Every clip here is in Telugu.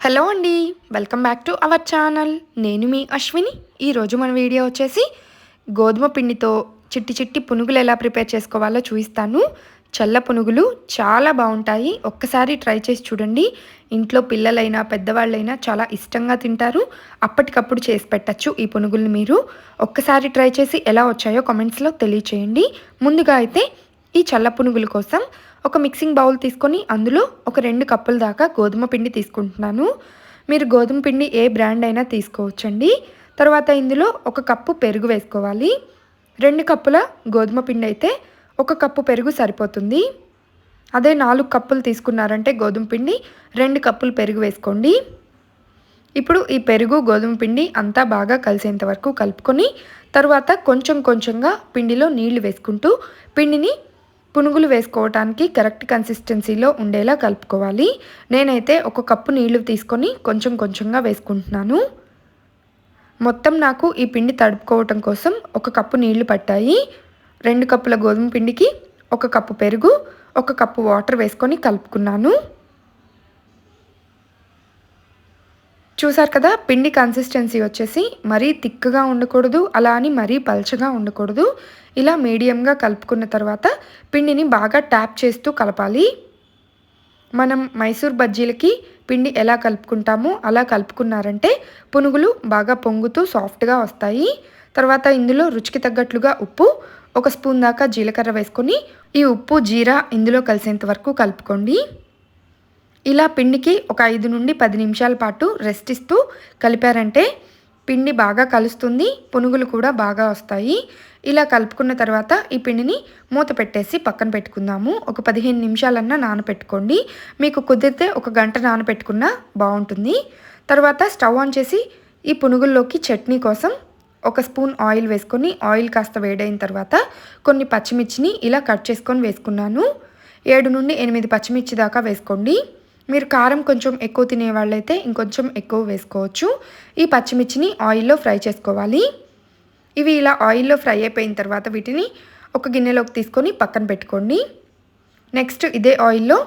హలో అండి welcome back to our channel. నేను మీ అశ్విని. ఈరోజు మన వీడియో వచ్చేసి గోధుమ పిండితో చిట్టి చిట్టి పునుగులు ఎలా ప్రిపేర్ చేసుకోవాలో చూపిస్తాను. చల్ల పునుగులు చాలా బాగుంటాయి. ఒక్కసారి ట్రై చేసి చూడండి. ఇంట్లో పిల్లలైనా పెద్దవాళ్ళైనా చాలా ఇష్టంగా తింటారు. అప్పటికప్పుడు చేసి పెట్టచ్చు ఈ పునుగుల్ని మీరు. ఒక్కసారి ట్రై చేసి ఎలా వచ్చాయో కామెంట్స్లో తెలియచేయండి. ముందుగా అయితే ఈ చల్ల పునుగుల కోసం ఒక మిక్సింగ్ బౌల్ తీసుకొని అందులో ఒక రెండు కప్పుల దాకా గోధుమ పిండి తీసుకుంటున్నాను. మీరు గోధుమ పిండి ఏ బ్రాండ్ అయినా తీసుకోవచ్చండి. తర్వాత ఇందులో ఒక కప్పు పెరుగు వేసుకోవాలి. రెండు కప్పుల గోధుమ పిండి అయితే ఒక కప్పు పెరుగు సరిపోతుంది. అదే నాలుగు కప్పులు తీసుకున్నారంటే గోధుమ పిండి రెండు కప్పులు పెరుగు వేసుకోండి. ఇప్పుడు ఈ పెరుగు గోధుమ పిండి అంతా బాగా కలిసేంత వరకు కలుపుకొని తర్వాత కొంచెం కొంచెంగా పిండిలో నీళ్ళు వేసుకుంటూ పిండిని పునుగులు వేసుకోవటానికి కరెక్ట్ కన్సిస్టెన్సీలో ఉండేలా కలుపుకోవాలి. నేనైతే ఒక కప్పు నీళ్ళు తీసుకొని కొంచెం కొంచెంగా వేసుకుంటున్నాను. మొత్తం నాకు ఈ పిండి తడుపుకోవటం కోసం ఒక కప్పు నీళ్ళు పట్టాయి. రెండు కప్పుల గోధుమ పిండికి ఒక కప్పు పెరుగు ఒక కప్పు వాటర్ వేసుకొని కలుపుకున్నాను. చూసారు కదా పిండి కన్సిస్టెన్సీ వచ్చేసి మరీ తిక్కగా ఉండకూడదు అలా అని మరీ పల్చగా ఉండకూడదు. ఇలా మీడియంగా కలుపుకున్న తర్వాత పిండిని బాగా ట్యాప్ చేస్తూ కలపాలి. మనం మైసూర్ బజ్జీలకి పిండి ఎలా కలుపుకుంటామో అలా కలుపుకున్నారంటే పునుగులు బాగా పొంగుతూ సాఫ్ట్గా వస్తాయి. తర్వాత ఇందులో రుచికి తగ్గట్లుగా ఉప్పు ఒక స్పూన్ దాకా జీలకర్ర వేసుకొని ఈ ఉప్పు జీరా ఇందులో కలిసేంత వరకు కలుపుకోండి. ఇలా పిండికి ఒక ఐదు నుండి పది నిమిషాల పాటు రెస్ట్ ఇస్తూ కలిపారంటే పిండి బాగా కలుస్తుంది పునుగులు కూడా బాగా వస్తాయి. ఇలా కలుపుకున్న తర్వాత ఈ పిండిని మూత పెట్టేసి పక్కన పెట్టుకుందాము. ఒక పదిహేను నిమిషాలన్నా నానపెట్టుకోండి. మీకు కుదిరితే ఒక గంట నానపెట్టుకున్నా బాగుంటుంది. తర్వాత స్టవ్ ఆన్ చేసి ఈ పునుగుల్లోకి చట్నీ కోసం ఒక స్పూన్ ఆయిల్ వేసుకొని ఆయిల్ కాస్త వేడైన తర్వాత కొన్ని పచ్చిమిర్చిని ఇలా కట్ చేసుకొని వేసుకున్నాను. ఏడు నుండి ఎనిమిది పచ్చిమిర్చి దాకా వేసుకోండి. మీరు కారం కొంచెం ఎక్కువ తినే వాళ్ళైతే ఇంకొంచెం ఎక్కువ వేసుకోవచ్చు. ఈ పచ్చిమిర్చిని ఆయిల్లో ఫ్రై చేసుకోవాలి. ఇవి ఇలా ఆయిల్లో ఫ్రై అయిపోయిన తర్వాత వీటిని ఒక గిన్నెలోకి తీసుకొని పక్కన పెట్టుకోండి. నెక్స్ట్ ఇదే ఆయిల్లో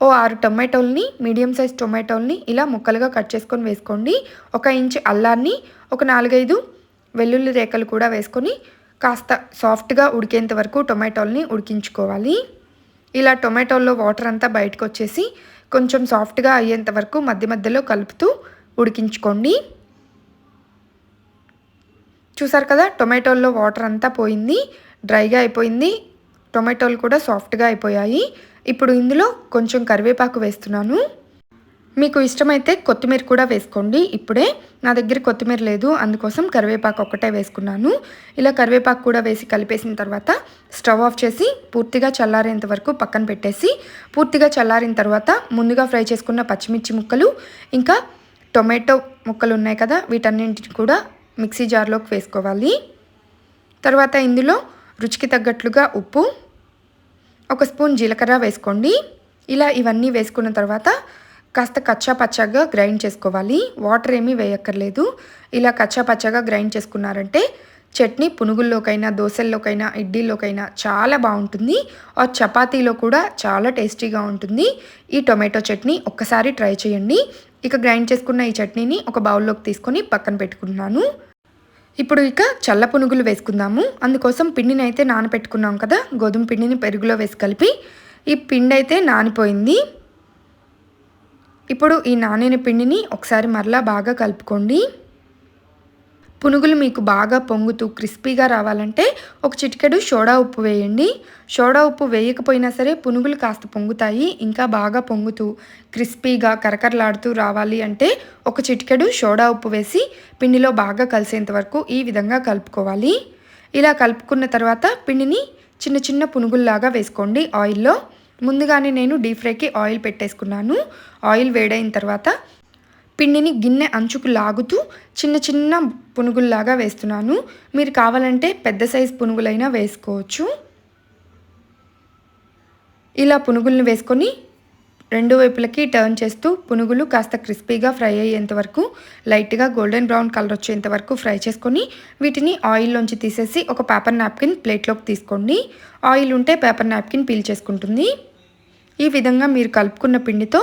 ఓ ఆరు టొమాటోల్ని మీడియం సైజ్ టొమాటోల్ని ఇలా ముక్కలుగా కట్ చేసుకొని వేసుకోండి. ఒక ఇంచ్ అల్లాన్ని ఒక నాలుగైదు వెల్లుల్లి రేఖలు కూడా వేసుకొని కాస్త సాఫ్ట్గా ఉడికేంత వరకు టొమాటోల్ని ఉడికించుకోవాలి. ఇలా టొమాటోల్లో వాటర్ అంతా బయటకు వచ్చేసి కొంచెం సాఫ్ట్గా అయ్యేంత వరకు మధ్య మధ్యలో కలుపుతూ ఉడికించుకోండి. చూసారు కదా టొమాటోల్లో వాటర్ అంతా పోయింది డ్రైగా అయిపోయింది టొమాటోలు కూడా సాఫ్ట్గా అయిపోయాయి. ఇప్పుడు ఇందులో కొంచెం కరివేపాకు వేస్తున్నాను. మీకు ఇష్టమైతే కొత్తిమీర కూడా వేసుకోండి. ఇప్పుడే నా దగ్గర కొత్తిమీర లేదు. అందుకోసం కరివేపాకు ఒక్కటే వేసుకున్నాను. ఇలా కరివేపాకు కూడా వేసి కలిపేసిన తర్వాత స్టవ్ ఆఫ్ చేసి పూర్తిగా చల్లారేంత వరకు పక్కన పెట్టేసి పూర్తిగా చల్లారిన తర్వాత ముందుగా ఫ్రై చేసుకున్న పచ్చిమిర్చి ముక్కలు ఇంకా టొమాటో ముక్కలు ఉన్నాయి కదా వీటన్నింటిని కూడా మిక్సీ జార్లోకి వేసుకోవాలి. తర్వాత ఇందులో రుచికి తగ్గట్లుగా ఉప్పు ఒక స్పూన్ జీలకర్ర వేసుకోండి. ఇలా ఇవన్నీ వేసుకున్న తర్వాత కాస్త కచ్చా పచ్చగా గ్రైండ్ చేసుకోవాలి. వాటర్ ఏమీ వేయక్కర్లేదు. ఇలా కచ్చా పచ్చగా గ్రైండ్ చేసుకున్నారంటే చట్నీ పునుగుల్లోకైనా దోశల్లోకైనా ఇడ్లీలోకైనా చాలా బాగుంటుంది. ఆ చపాతీలో కూడా చాలా టేస్టీగా ఉంటుంది. ఈ టొమాటో చట్నీ ఒక్కసారి ట్రై చేయండి. ఇక గ్రైండ్ చేసుకున్న ఈ చట్నీని ఒక బౌల్లోకి తీసుకొని పక్కన పెట్టుకున్నాను ఇప్పుడు ఇక చల్ల పునుగులు వేసుకుందాము. అందుకోసం పిండిని అయితే నానపెట్టుకున్నాం కదా గోధుమ పిండిని పెరుగులో వేసి కలిపి. ఈ పిండి అయితే నానిపోయింది. ఇప్పుడు ఈ నానిన పిండిని ఒకసారి మరలా బాగా కలుపుకోండి. పునుగులు మీకు బాగా పొంగుతూ క్రిస్పీగా రావాలంటే ఒక చిటికెడు సోడా ఉప్పు వేయండి. సోడా ఉప్పు వేయకపోయినా సరే పునుగులు కాస్త పొంగుతాయి ఇంకా బాగా పొంగుతూ క్రిస్పీగా కరకరలాడుతూ రావాలి అంటే ఒక చిటికెడు సోడా ఉప్పు వేసి పిండిలో బాగా కలిసేంత వరకు ఈ విధంగా కలుపుకోవాలి. ఇలా కలుపుకున్న తర్వాత పిండిని చిన్న చిన్న పునుగుల్లాగా వేసుకోండి. ఆయిల్లో ముందుగానే నేను డీప్ ఫ్రైకి ఆయిల్ పెట్టేసుకున్నాను. ఆయిల్ వేడైన తర్వాత పిండిని గిన్నె అంచుకు లాగుతూ చిన్న చిన్న పునుగుల్లాగా వేస్తున్నాను. మీరు కావాలంటే పెద్ద సైజు పునుగులైనా వేసుకోవచ్చు. ఇలా పునుగుల్ని వేసుకొని రెండు వైపులకి టర్న్ చేస్తూ పునుగులు కాస్త క్రిస్పీగా ఫ్రై అయ్యేంత వరకు లైట్గా గోల్డెన్ బ్రౌన్ కలర్ వచ్చేంత వరకు ఫ్రై చేసుకొని వీటిని ఆయిల్లోంచి తీసేసి ఒక పేపర్ నాప్కిన్ ప్లేట్లోకి తీసుకోండి. ఆయిల్ ఉంటే పేపర్ నాప్కిన్ పీల్ చేసుకుంటుంది. ఈ విధంగా మీరు కలుపుకున్న పిండితో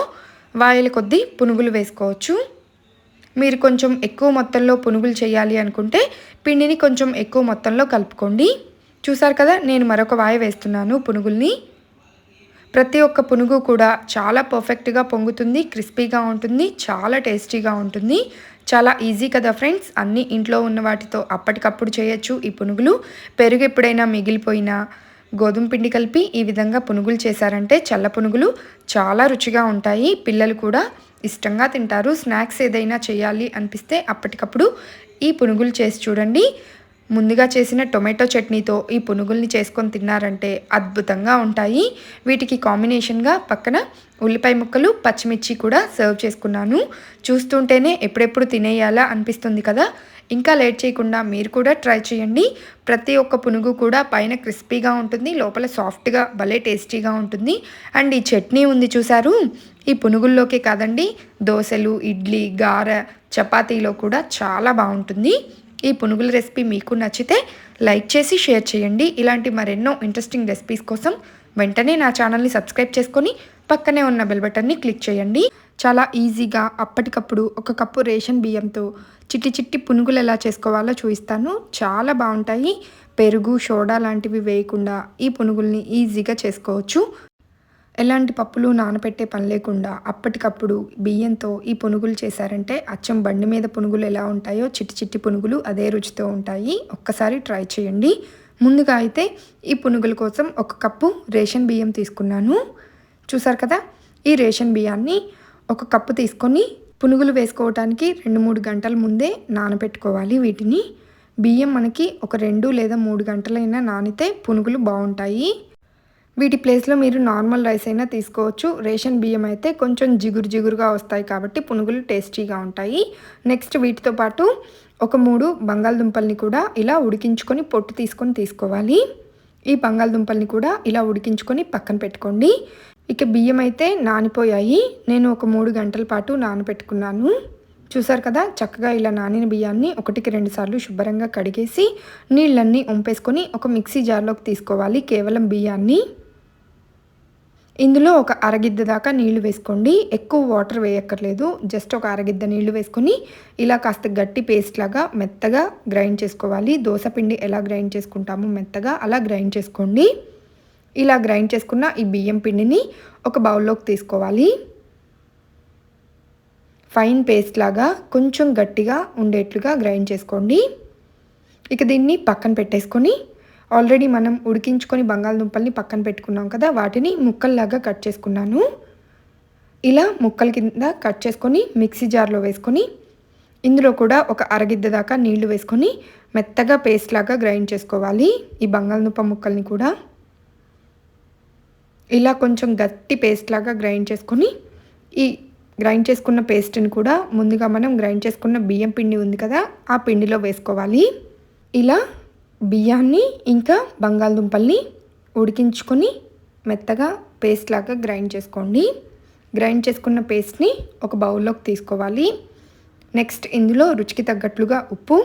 వాయిల కొద్దీ పునుగులు వేసుకోవచ్చు. మీరు కొంచెం ఎక్కువ మొత్తంలో పునుగులు చేయాలి అనుకుంటే పిండిని కొంచెం ఎక్కువ మొత్తంలో కలుపుకోండి. చూసారు కదా నేను మరొక వాయి వేస్తున్నాను పునుగుల్ని. ప్రతి ఒక్క పునుగు కూడా చాలా పర్ఫెక్ట్గా పొంగుతుంది క్రిస్పీగా ఉంటుంది చాలా టేస్టీగా ఉంటుంది. చాలా ఈజీ కదా ఫ్రెండ్స్ అన్నీ ఇంట్లో ఉన్న వాటితో అప్పటికప్పుడు చేయొచ్చు ఈ పునుగులు. పెరుగు ఎప్పుడైనా మిగిలిపోయినా గోధుమ పిండి కలిపి ఈ విధంగా పునుగులు చేశారంటే చల్ల పునుగులు చాలా రుచిగా ఉంటాయి. పిల్లలు కూడా ఇష్టంగా తింటారు. స్నాక్స్ ఏదైనా చేయాలి అనిపిస్తే అప్పటికప్పుడు ఈ పునుగులు చేసి చూడండి. ముందుగా చేసిన టొమాటో చట్నీతో ఈ పునుగుల్ని చేసుకొని తిన్నారంటే అద్భుతంగా ఉంటాయి. వీటికి కాంబినేషన్గా పక్కన ఉల్లిపాయ ముక్కలు పచ్చిమిర్చి కూడా సర్వ్ చేసుకున్నాను. చూస్తుంటేనే ఎప్పుడెప్పుడు తినేయాలా అనిపిస్తుంది కదా? ఇంకా లేట్ చేయకుండా మీరు కూడా ట్రై చేయండి. ప్రతి ఒక్క పునుగు కూడా పైన క్రిస్పీగా ఉంటుంది లోపల సాఫ్ట్గా భలే టేస్టీగా ఉంటుంది. అండ్ ఈ చట్నీ ఉంది చూసారు? ఈ పునుగుల్లోకే కాదండి దోశలు ఇడ్లీ గార చపాతీలో కూడా చాలా బాగుంటుంది. ఈ పునుగుల రెసిపీ మీకు నచ్చితే లైక్ చేసి షేర్ చేయండి. ఇలాంటి మరెన్నో ఇంట్రెస్టింగ్ రెసిపీస్ కోసం వెంటనే నా ఛానల్ని సబ్స్క్రైబ్ చేసుకొని పక్కనే ఉన్న బెల్ బటన్ని క్లిక్ చేయండి. చాలా ఈజీగా అప్పటికప్పుడు ఒక కప్పు రేషన్ బియ్యంతో చిట్టి చిట్టి పునుగులు ఎలా చేసుకోవాలో చూపిస్తాను. చాలా బాగుంటాయి. పెరుగు సోడా లాంటివి వేయకుండా ఈ పునుగుల్ని ఈజీగా చేసుకోవచ్చు. ఎలాంటి పప్పులు నానపెట్టే పని లేకుండా అప్పటికప్పుడు బియ్యంతో ఈ పునుగులు చేశారంటే అచ్చం బండి మీద పునుగులు ఎలా ఉంటాయో చిట్టి చిట్టి పునుగులు అదే రుచితో ఉంటాయి. ఒక్కసారి ట్రై చేయండి. ముందుగా అయితే ఈ పునుగుల కోసం ఒక కప్పు రేషన్ బియ్యం తీసుకున్నాను. చూసారు కదా? ఈ రేషన్ బియ్యాన్ని ఒక కప్పు తీసుకొని పునుగులు వేసుకోవటానికి రెండు మూడు గంటల ముందే నానబెట్టుకోవాలి వీటిని. బియ్యం మనకి ఒక రెండు లేదా మూడు గంటలైనా నానితే పునుగులు బాగుంటాయి. వీటి ప్లేస్లో మీరు నార్మల్ రైస్ అయినా తీసుకోవచ్చు. రేషన్ బియ్యం అయితే కొంచెం జిగురు జిగురుగా వస్తాయి కాబట్టి పునుగులు టేస్టీగా ఉంటాయి. నెక్స్ట్ వీటితో పాటు ఒక మూడు బంగాళదుంపల్ని కూడా ఇలా ఉడికించుకొని పొట్టు తీసుకొని తీసుకోవాలి. ఈ బంగాళదుంపల్ని కూడా ఇలా ఉడికించుకొని పక్కన పెట్టుకోండి. ఇక బియ్యం అయితే నానిపోయాయి. నేను ఒక మూడు గంటల పాటు నానబెట్టుకున్నాను. చూసారు కదా చక్కగా ఇలా నానిన బియ్యాన్ని ఒకటికి రెండు సార్లు శుభ్రంగా కడిగేసి నీళ్ళన్నీ ఉంపేసుకొని ఒక మిక్సీ జార్లోకి తీసుకోవాలి కేవలం బియ్యాన్ని. ఇందులో ఒక అరగిద్ద దాకా నీళ్ళు వేసుకోండి. ఎక్కువ వాటర్ వేయక్కర్లేదు. జస్ట్ ఒక అరగిద్ద నీళ్ళు వేసుకొని ఇలా కాస్త గట్టి పేస్ట్ లాగా మెత్తగా గ్రైండ్ చేసుకోవాలి. దోశ పిండి ఎలా గ్రైండ్ చేసుకుంటామో మెత్తగా అలా గ్రైండ్ చేసుకోండి. ఇలా గ్రైండ్ చేసుకున్న ఈ బియ్యం పిండిని ఒక బౌల్లోకి తీసుకోవాలి. ఫైన్ పేస్ట్ లాగా కొంచెం గట్టిగా ఉండేట్లుగా గ్రైండ్ చేసుకోండి. ఇక దీన్ని పక్కన పెట్టేసుకొని ఆల్రెడీ మనం ఉడికించుకొని బంగాళదుంపల్ని పక్కన పెట్టుకున్నాం కదా వాటిని ముక్కల్లాగా కట్ చేసుకున్నాను. ఇలా ముక్కల కింద కట్ చేసుకొని మిక్సీ జార్లో వేసుకొని ఇందులో కూడా ఒక అరగిద్ద దాకా నీళ్ళు వేసుకొని మెత్తగా పేస్ట్ లాగా గ్రైండ్ చేసుకోవాలి ఈ బంగాళదుంప ముక్కల్ని కూడా. ఇలా కొంచెం గట్టి పేస్ట్ లాగా గ్రైండ్ చేసుకొని ఈ గ్రైండ్ చేసుకున్న పేస్ట్ని కూడా ముందుగా మనం గ్రైండ్ చేసుకున్న బియ్యం పిండి ఉంది కదా ఆ పిండిలో వేసుకోవాలి. ఇలా బియ్యాన్ని ఇంకా బంగాళదుంపల్ని ఉడికించుకొని మెత్తగా పేస్ట్ లాగా గ్రైండ్ చేసుకోండి. గ్రైండ్ చేసుకున్న పేస్ట్ని ఒక బౌల్లోకి తీసుకోవాలి. నెక్స్ట్ ఇందులో రుచికి తగ్గట్లుగా ఉప్పు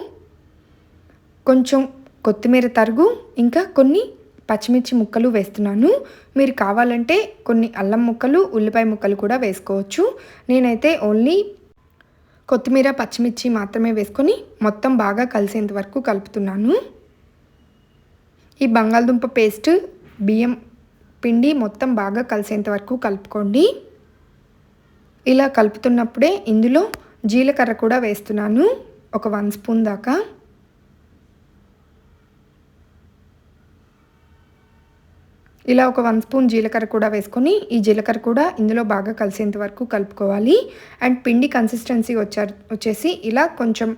కొంచెం కొత్తిమీర తరుగు ఇంకా కొన్ని పచ్చిమిర్చి ముక్కలు వేస్తున్నాను. మీరు కావాలంటే కొన్ని అల్లం ముక్కలు ఉల్లిపాయ ముక్కలు కూడా వేసుకోవచ్చు. నేనైతే ఓన్లీ కొత్తిమీర పచ్చిమిర్చి మాత్రమే వేసుకొని మొత్తం బాగా కలిసేంత వరకు కలుపుతున్నాను. ఈ బంగాళదుంప పేస్ట్ బియ్యం పిండి మొత్తం బాగా కలిసేంత వరకు కలుపుకోండి. ఇలా కలుపుతున్నప్పుడే ఇందులో జీలకర్ర కూడా వేస్తున్నాను. ఒక వన్ స్పూన్ దాకా. ఇలా ఒక వన్ స్పూన్ జీలకర్ర కూడా వేసుకొని ఈ జీలకర్ర కూడా ఇందులో బాగా కలిసేంత వరకు కలుపుకోవాలి. అండ్ పిండి కన్సిస్టెన్సీ వచ్చే వచ్చేసి ఇలా కొంచెం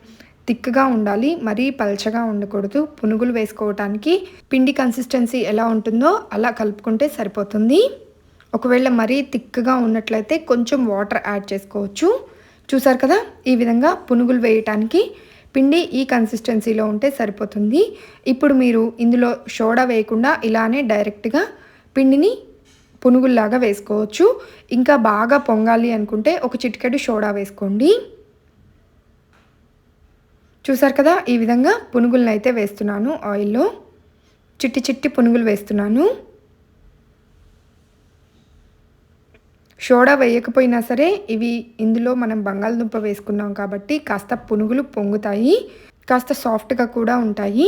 థిక్గా ఉండాలి మరీ పల్చగా ఉండకూడదు. పునుగులు వేసుకోవటానికి పిండి కన్సిస్టెన్సీ ఎలా ఉంటుందో అలా కలుపుకుంటే సరిపోతుంది. ఒకవేళ మరీ థిక్గా ఉన్నట్లయితే కొంచెం వాటర్ యాడ్ చేసుకోవచ్చు. చూసారు కదా ఈ విధంగా పునుగులు వేయటానికి పిండి ఈ కన్సిస్టెన్సీలో ఉంటే సరిపోతుంది. ఇప్పుడు మీరు ఇందులో సోడా వేయకుండా ఇలానే డైరెక్ట్గా పిండిని పునుగుల్లాగా వేసుకోవచ్చు. ఇంకా బాగా పొంగాలి అనుకుంటే ఒక చిటికెడు సోడా వేసుకోండి. చూసారు కదా ఈ విధంగా పునుగులను అయితే వేస్తున్నాను ఆయిల్లో చిట్టి చిట్టి పునుగులు వేస్తున్నాను. సోడా వేయకపోయినా సరే ఇవి ఇందులో మనం బంగాళదుంప వేసుకున్నాం కాబట్టి కాస్త పునుగులు పొంగుతాయి కాస్త సాఫ్ట్గా కూడా ఉంటాయి.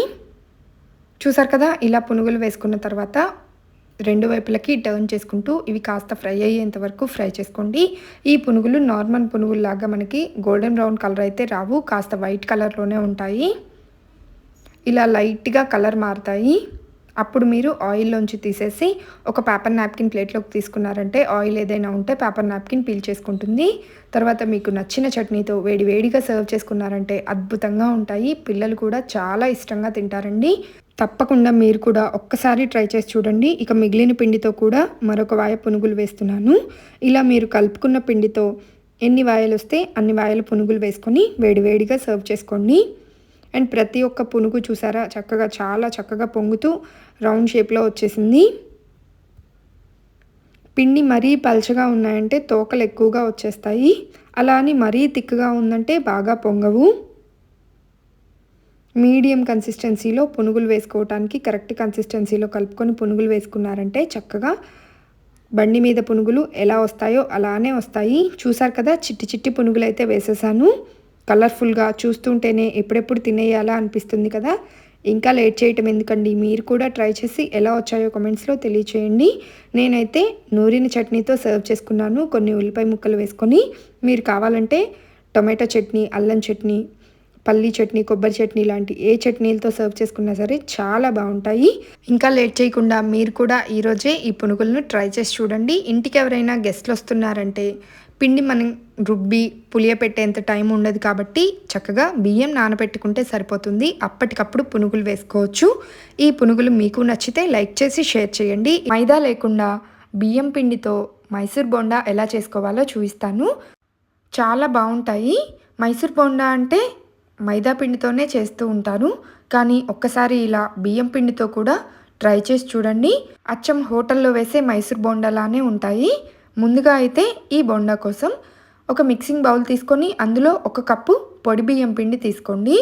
చూసారు కదా ఇలా పునుగులు వేసుకున్న తర్వాత రెండు వైపులకి టర్న్ చేసుకుంటూ ఇవి కాస్త ఫ్రై అయ్యేంత వరకు ఫ్రై చేసుకోండి. ఈ పునుగులు నార్మల్ పునుగుల్లాగా మనకి గోల్డెన్ బ్రౌన్ కలర్ అయితే రావు కాస్త వైట్ కలర్లోనే ఉంటాయి. ఇలా లైట్గా కలర్ మారుతాయి. అప్పుడు మీరు ఆయిల్లోంచి తీసేసి ఒక పేపర్ నాప్కిన్ ప్లేట్లోకి తీసుకున్నారంటే ఆయిల్ ఏదైనా ఉంటే పేపర్ నాప్కిన్ పీల్ చేసుకుంటుంది. తర్వాత మీకు నచ్చిన చట్నీతో వేడి వేడిగా సర్వ్ చేసుకున్నారంటే అద్భుతంగా ఉంటాయి. పిల్లలు కూడా చాలా ఇష్టంగా తింటారండి. తప్పకుండా మీరు కూడా ఒక్కసారి ట్రై చేసి చూడండి. ఇక మిగిలిన పిండితో కూడా మరొక వాయ పునుగులు వేస్తున్నాను. ఇలా మీరు కలుపుకున్న పిండితో ఎన్ని వాయలు వస్తే అన్ని వాయల పునుగులు వేసుకొని వేడివేడిగా సర్వ్ చేసుకోండి. అండ్ ప్రతి ఒక్క పునుగు చూసారా? చక్కగా చాలా చక్కగా పొంగుతూ రౌండ్ షేప్లో వచ్చేసింది. పిండి మరీ పల్చగా ఉన్నాయంటే తోకలు ఎక్కువగా వచ్చేస్తాయి. అలా అని మరీ తిక్కుగా ఉందంటే బాగా పొంగవు. మీడియం కన్సిస్టెన్సీలో పునుగులు వేసుకోవటానికి కరెక్ట్ కన్సిస్టెన్సీలో కలుపుకొని పునుగులు వేసుకున్నారంటే చక్కగా బండి మీద పునుగులు ఎలా వస్తాయో అలానే వస్తాయి. చూసారు కదా చిట్టి చిట్టి పునుగులు అయితే వేసేసాను. కలర్ఫుల్గా చూస్తుంటేనే ఎప్పుడెప్పుడు తినేయాలా అనిపిస్తుంది కదా. ఇంకా లేట్ చేయటం ఎందుకండి? మీరు కూడా ట్రై చేసి ఎలా వచ్చాయో కమెంట్స్లో తెలియచేయండి. నేనైతే నూరిన చట్నీతో సర్వ్ చేసుకున్నాను. కొన్ని ఉల్లిపాయ ముక్కలు వేసుకొని. మీరు కావాలంటే టొమాటో చట్నీ అల్లం చట్నీ పల్లీ చట్నీ కొబ్బరి చట్నీ లాంటి ఏ చట్నీలతో సర్వ్ చేసుకున్నా సరే చాలా బాగుంటాయి. ఇంకా లేట్ చేయకుండా మీరు కూడా ఈరోజే ఈ పునుగులను ట్రై చేసి చూడండి. ఇంటికి ఎవరైనా గెస్ట్లు వస్తున్నారంటే పిండి మనం రుబ్బి పులియపెట్టేంత టైం ఉండదు కాబట్టి చక్కగా బియ్యం నానబెట్టుకుంటే సరిపోతుంది. అప్పటికప్పుడు పునుగులు వేసుకోవచ్చు. ఈ పునుగులు మీకు నచ్చితే లైక్ చేసి షేర్ చేయండి. మైదా లేకుండా బియ్యం పిండితో మైసూర్ బోండా ఎలా చేసుకోవాలో చూపిస్తాను. చాలా బాగుంటాయి. మైసూర్ బోండా అంటే మైదా పిండితోనే చేస్తూ ఉంటాను. కానీ ఒక్కసారి ఇలా బియ్యం పిండితో కూడా ట్రై చేసి చూడండి. అచ్చం హోటల్లో వేసే మైసూర్ బొండలానే ఉంటాయి. ముందుగా అయితే ఈ బోండా కోసం ఒక మిక్సింగ్ బౌల్ తీసుకొని అందులో ఒక కప్పు పొడి బియ్యం పిండి తీసుకోండి.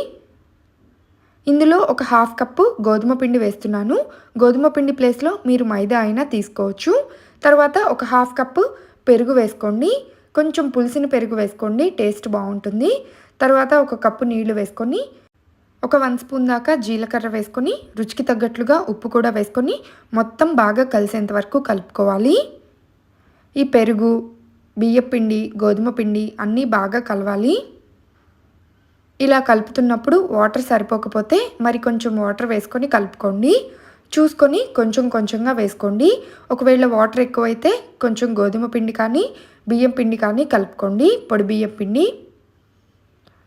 ఇందులో ఒక హాఫ్ కప్పు గోధుమ పిండి వేస్తున్నాను. గోధుమ పిండి ప్లేస్లో మీరు మైదా అయినా తీసుకోవచ్చు. తర్వాత ఒక హాఫ్ కప్పు పెరుగు వేసుకోండి. కొంచెం పులిసిన పెరుగు వేసుకోండి. టేస్ట్ బాగుంటుంది. తర్వాత ఒక కప్పు నీళ్ళు వేసుకొని ఒక వన్ స్పూన్ దాకా జీలకర్ర వేసుకొని రుచికి తగ్గట్లుగా ఉప్పు కూడా వేసుకొని మొత్తం బాగా కలిసేంత వరకు కలుపుకోవాలి. ఈ పెరుగు బియ్యపిండి గోధుమ పిండి అన్నీ బాగా కలవాలి. ఇలా కలుపుతున్నప్పుడు వాటర్ సరిపోకపోతే మరి కొంచెం వాటర్ వేసుకొని కలుపుకోండి. చూసుకొని కొంచెం కొంచెంగా వేసుకోండి. ఒకవేళ వాటర్ ఎక్కువైతే కొంచెం గోధుమ పిండి కానీ బియ్యం పిండి కానీ కలుపుకోండి. పొడి బియ్యం పిండి.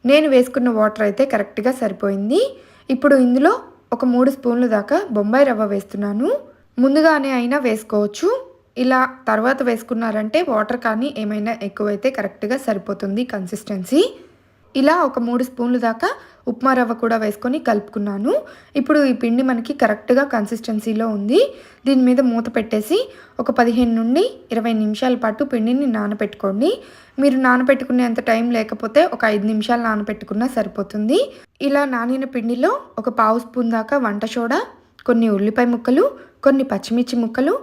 నేను వేసుకున్న వాటర్ అయితే కరెక్ట్గా సరిపోయింది. ఇప్పుడు ఇందులో ఒక మూడు స్పూన్లు దాకా బొంబాయి రవ్వ వేస్తున్నాను. ముందుగానే అయినా వేసుకోవచ్చు. ఇలా తర్వాత వేసుకున్నారంటే వాటర్ కానీ ఏమైనా ఎక్కువైతే కరెక్ట్గా సరిపోతుంది కన్సిస్టెన్సీ. ఇలా ఒక మూడు స్పూన్లు దాకా ఉప్మా రవ్వ కూడా వేసుకొని కలుపుకున్నాను. ఇప్పుడు ఈ పిండి మనకి కరెక్ట్గా కన్సిస్టెన్సీలో ఉంది. దీని మీద మూత పెట్టేసి ఒక పదిహేను నుండి ఇరవై నిమిషాల పాటు పిండిని నానబెట్టుకోండి. మీరు నానపెట్టుకునేంత టైం లేకపోతే ఒక ఐదు నిమిషాలు నానబెట్టుకున్నా సరిపోతుంది. ఇలా నానిన పిండిలో ఒక పావు స్పూన్ దాకా వంట సోడా కొన్ని ఉల్లిపాయ ముక్కలు కొన్ని పచ్చిమిర్చి ముక్కలు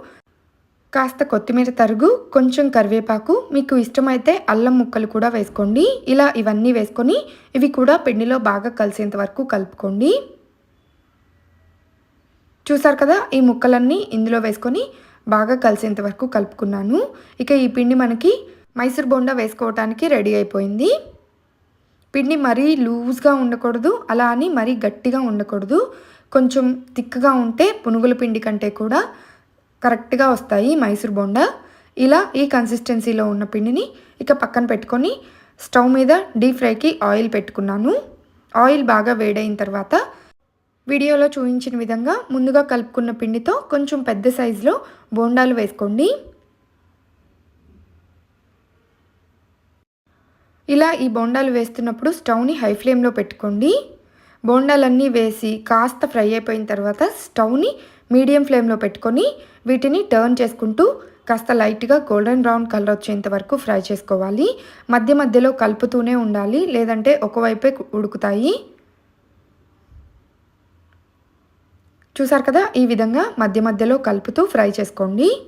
కాస్త కొత్తిమీర తరుగు కొంచెం కరివేపాకు మీకు ఇష్టమైతే అల్లం ముక్కలు కూడా వేసుకోండి. ఇలా ఇవన్నీ వేసుకొని ఇవి కూడా పిండిలో బాగా కలిసేంత వరకు కలుపుకోండి. చూసారు కదా ఈ ముక్కలన్నీ ఇందులో వేసుకొని బాగా కలిసేంత వరకు కలుపుకున్నాను. ఇక ఈ పిండి మనకి మైసూర్ బోండా వేసుకోవటానికి రెడీ అయిపోయింది. పిండి మరీ లూజ్గా ఉండకూడదు అలా అని మరీ గట్టిగా ఉండకూడదు. కొంచెం తిక్కగా ఉంటే పునుగుల పిండి కంటే కూడా కరెక్ట్గా వస్తాయి మైసూర్ బోండా. ఇలా ఈ కన్సిస్టెన్సీలో ఉన్న పిండిని ఇక పక్కన పెట్టుకొని స్టవ్ మీద డీప్ ఫ్రైకి ఆయిల్ పెట్టుకున్నాను. ఆయిల్ బాగా వేడైన తర్వాత వీడియోలో చూపించిన విధంగా ముందుగా కలుపుకున్న పిండితో కొంచెం పెద్ద సైజులో బోండాలు వేసుకోండి. ఇలా ఈ బోండాలు వేస్తున్నప్పుడు స్టవ్ని హై ఫ్లేమ్లో పెట్టుకోండి. బోండాలన్నీ వేసి కాస్త ఫ్రై అయిపోయిన తర్వాత స్టవ్ని మీడియం ఫ్లేమ్లో పెట్టుకొని వీటిని టర్న్ చేసుకుంటూ కాస్త లైట్గా గోల్డెన్ బ్రౌన్ కలర్ వచ్చేంత వరకు ఫ్రై చేసుకోవాలి. మధ్య మధ్యలో కలుపుతూనే ఉండాలి. లేదంటే ఒకవైపే ఉడుకుతాయి. చూసారు కదా? ఈ విధంగా మధ్య మధ్యలో కలుపుతూ ఫ్రై చేసుకోండి.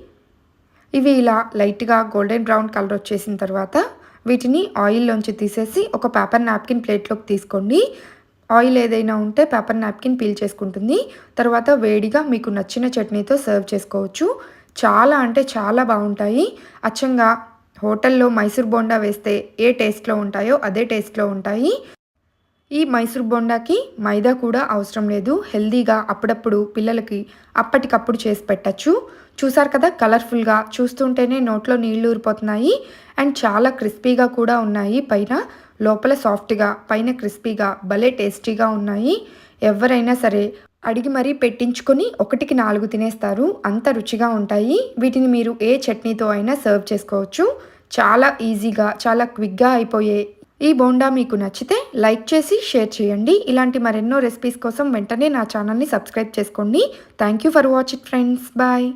ఇవి ఇలా లైట్గా గోల్డెన్ బ్రౌన్ కలర్ వచ్చేసిన తర్వాత వీటిని ఆయిల్లోంచి తీసేసి ఒక పేపర్ నాప్కిన్ ప్లేట్లోకి తీసుకోండి. ఆయిల్ ఏదైనా ఉంటే పేపర్ నాప్కిన్ పీల్ చేసుకుంటుంది. తర్వాత వేడిగా మీకు నచ్చిన చట్నీతో సర్వ్ చేసుకోవచ్చు. చాలా అంటే చాలా బాగుంటాయి. అచ్చంగా హోటల్లో మైసూర్ బోండా వేస్తే ఏ టేస్ట్లో ఉంటాయో అదే టేస్ట్లో ఉంటాయి. ఈ మైసూర్ బోండాకి మైదా కూడా అవసరం లేదు. హెల్దీగా అప్పుడప్పుడు పిల్లలకి అప్పటికప్పుడు చేసి పెట్టచ్చు. చూసారు కదా కలర్ఫుల్గా చూస్తుంటేనే నోట్లో నీళ్ళు ఊరిపోతున్నాయి. అండ్ చాలా క్రిస్పీగా కూడా ఉన్నాయి. పైన లోపల సాఫ్ట్గా పైన క్రిస్పీగా భలే టేస్టీగా ఉన్నాయి. ఎవరైనా సరే అడిగి మరీ పెట్టించుకొని ఒకటికి నాలుగు తినేస్తారు. అంత రుచిగా ఉంటాయి. వీటిని మీరు ఏ చట్నీతో అయినా సర్వ్ చేసుకోవచ్చు. చాలా ఈజీగా చాలా క్విక్గా అయిపోయే ఈ బోండా మీకు నచ్చితే లైక్ చేసి షేర్ చేయండి. ఇలాంటి మరెన్నో రెసిపీస్ కోసం వెంటనే నా ఛానల్ని సబ్స్క్రైబ్ చేసుకోండి. Thank you for watch it friends. Bye.